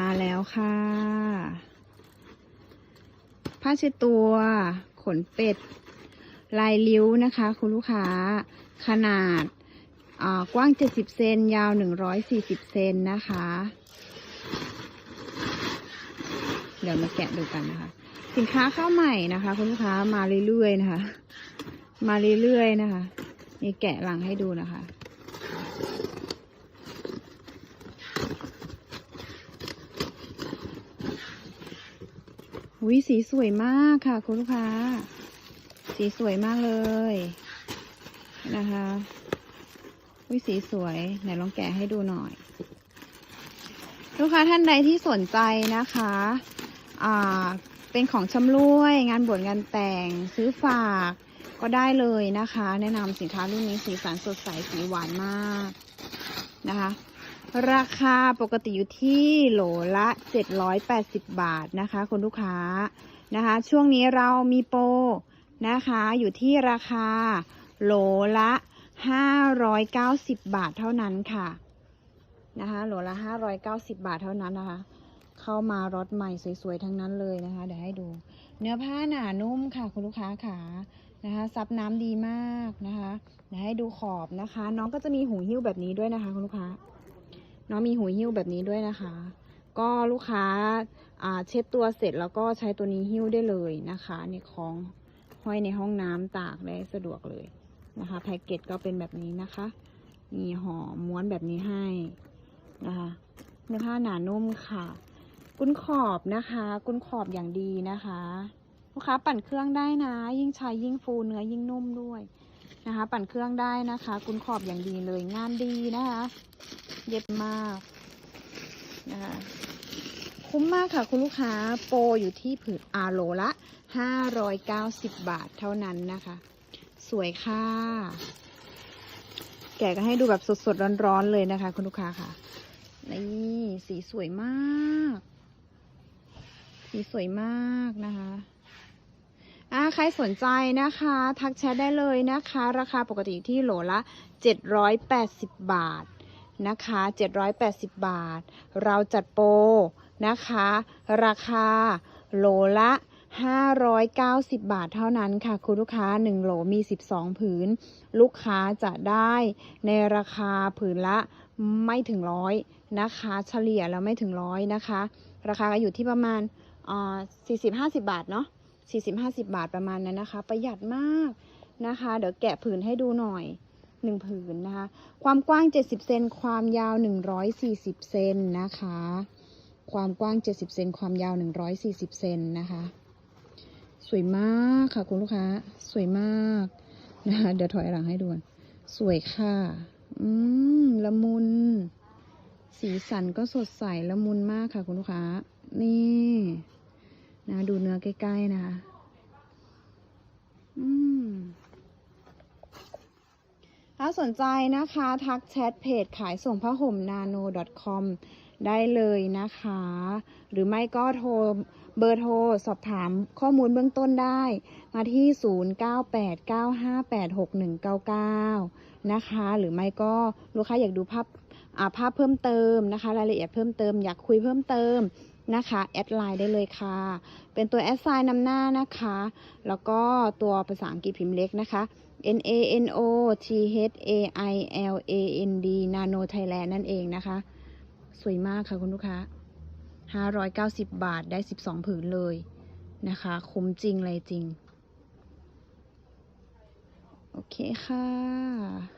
มาแล้วค่ะ ผ้าเช็ดตัวขนเป็ด ลายลิ้วนะคะ คุณลูกค้า ขนาดกว้าง 70 เซน ยาว 140 เซนนะคะ เดี๋ยวมาแกะดูกันนะคะ สินค้าเข้าใหม่นะคะ คุณลูกค้ามาเรื่อยๆนะคะ มาเรื่อยๆนะคะนี่แกะหลังให้ดูนะคะ อุ้ยสีสวยมากค่ะ คุณลูกค้า สีสวยมากเลยนะคะอุ้ยสีสวยไหนลองแกะให้ดูหน่อย ลูกค้าท่านใดที่สนใจนะคะอ่าเป็นของชำร่วย งานบวชงานแต่งซื้อฝากก็ได้เลยนะคะ แนะนำสินค้ารุ่นนี้สีสันสดใสสีหวานมากนะคะ ราคาปกติอยู่ที่โหลละ 780 บาทนะคะคุณลูกค้านะคะ ช่วงนี้เรามีโปรนะคะ อยู่ที่ราคาโหลละ 590 บาทเท่านั้นค่ะนะคะโหลละ 590 บาทเท่านั้นนะคะ เข้ามารถใหม่สวยๆทั้งนั้นเลยนะคะ เดี๋ยวให้ดู เนื้อผ้าหนานุ่มค่ะคุณลูกค้าขานะคะซับน้ำดีมากนะคะเดี๋ยวให้ดูขอบนะคะ น้องก็จะมีหูหิ้วแบบนี้ด้วยนะคะคุณลูกค้า น้องมีหูหิ้วแบบนี้ด้วยนะคะ ก็ลูกค้าอ่าเช็ดตัวเสร็จแล้วก็ใช้ตัวนี้หิ้วได้เลยนะคะในของห้อยในห้องน้ำตากได้สะดวกเลยนะคะ แพ็กเกจก็เป็นแบบนี้นะคะมีห่อม้วนแบบนี้ให้นะคะเนื้อผ้าหนานุ่มค่ะ กุ้นขอบนะคะ กุ้นขอบอย่างดีนะคะลูกค้าปั่นเครื่องได้นะ ยิ่งใช้ยิ่งฟูเนื้อยิ่งนุ่มด้วยนะคะ ปั่นเครื่องได้นะคะ กุ้นขอบอย่างดีเลยงานดีนะคะ เย็บมากนะคะคุ้มมากค่ะคุณลูกค้าโปรอยู่ที่ผืนอาโลละ 590 บาทเท่านั้นนะคะ สวยค่ะ แกะก็ให้ดูแบบสดๆ ร้อนๆ เลยนะคะ คุณลูกค้าค่ะ นี่สีสวยมาก สีสวยมากนะคะอ่าใครสนใจนะคะ ทักแชทได้เลยนะคะ ราคาปกติที่โหลละ 780 บาท นะคะ 780 บาท เราจัดโปรนะคะ ราคาโหลละ 590 บาทเท่านั้นค่ะ คุณลูกค้า 1 โหลมี 12 ผืน ลูกค้าจะได้ในราคาผืนละไม่ถึงร้อยนะคะ เฉลี่ยแล้วไม่ถึงร้อยนะคะ ราคาก็อยู่ที่ประมาณอ่า40-50บาทเนาะ40-50บาทประมาณนั้นนะคะ ประหยัดมากนะคะ เดี๋ยวแกะผืนให้ดูหน่อย หนึ่งผืนนะคะ ความกว้าง 70 เซน ความยาว 140 เซนนะคะ ความกว้าง 70 เซน ความยาว 140 เซนนะคะ สวยมากค่ะคุณลูกค้า สวยมากนะคะ เดี๋ยวถอยหลังให้ดูก่อนสวยค่ะ อืม ละมุน สีสันก็สดใส ละมุนมากค่ะคุณลูกค้า นี่ นะ ดูเนื้อใกล้ ๆ นะคะ อืม ถ้าสนใจนะคะ ทักแชทเพจขายส่งผ้าห่ม nano com ได้เลยนะคะ หรือไม่ก็โทรเบอร์โทรสอบถามข้อมูลเบื้องต้นได้ มาที่ 0989586199 นะคะ หรือไม่ก็ลูกค้าอยากดูภาพอาภาพเพิ่มเติมนะคะ รายละเอียดเพิ่มเติมอยากคุยเพิ่มเติมนะคะแอดไลน์ได้เลยค่ะ เป็นตัวแอดไซน์นำหน้านะคะ แล้วก็ตัวภาษาอังกฤษพิมพ์เล็กนะคะ N A N O T H A I L A N D Nano Thailand นั่นเองนะคะ สวยมากค่ะคุณลูกค้า 590 บาทได้ 12 ผืนเลยนะคะ คุ้มจริงเลยจริง โอเคค่ะ